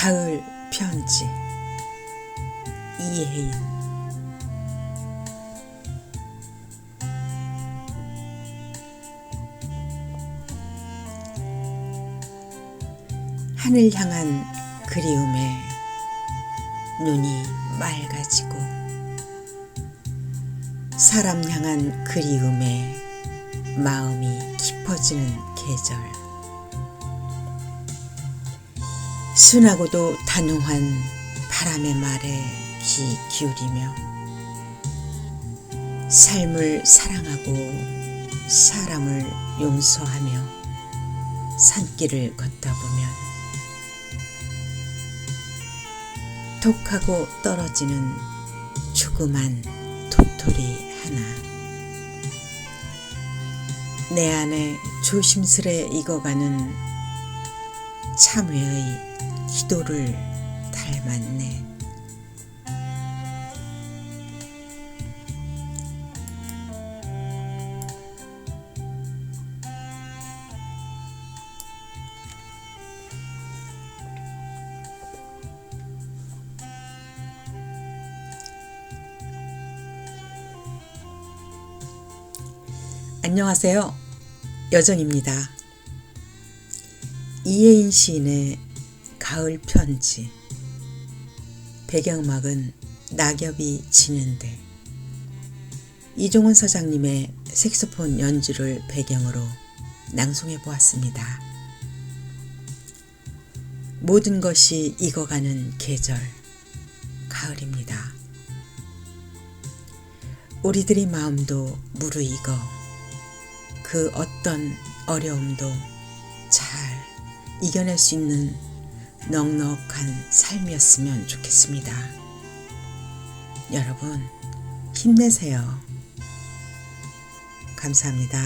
가을 편지. 이혜인 하늘 향한 그리움에 눈이 맑아지고 사람 향한 그리움에 마음이 깊어지는 계절 순하고도 단호한 바람의 말에 귀 기울이며 삶을 사랑하고 사람을 용서하며 산길을 걷다 보면 톡하고 떨어지는 조그만 도토리 하나. 내 안에 조심스레 익어가는 참회의 기도를 닮았네. 안녕하세요. 여정입니다. 이혜인 시인의 가을 편지 배경음악은 낙엽이 지는데 이종원 서장님의 색소폰 연주를 배경으로 낭송해 보았습니다. 모든 것이 익어가는 계절 가을입니다. 우리들의 마음도 무르익어 그 어떤 어려움도 잘 이겨낼 수 있는 넉넉한 삶이었으면 좋겠습니다. 여러분, 힘내세요. 감사합니다.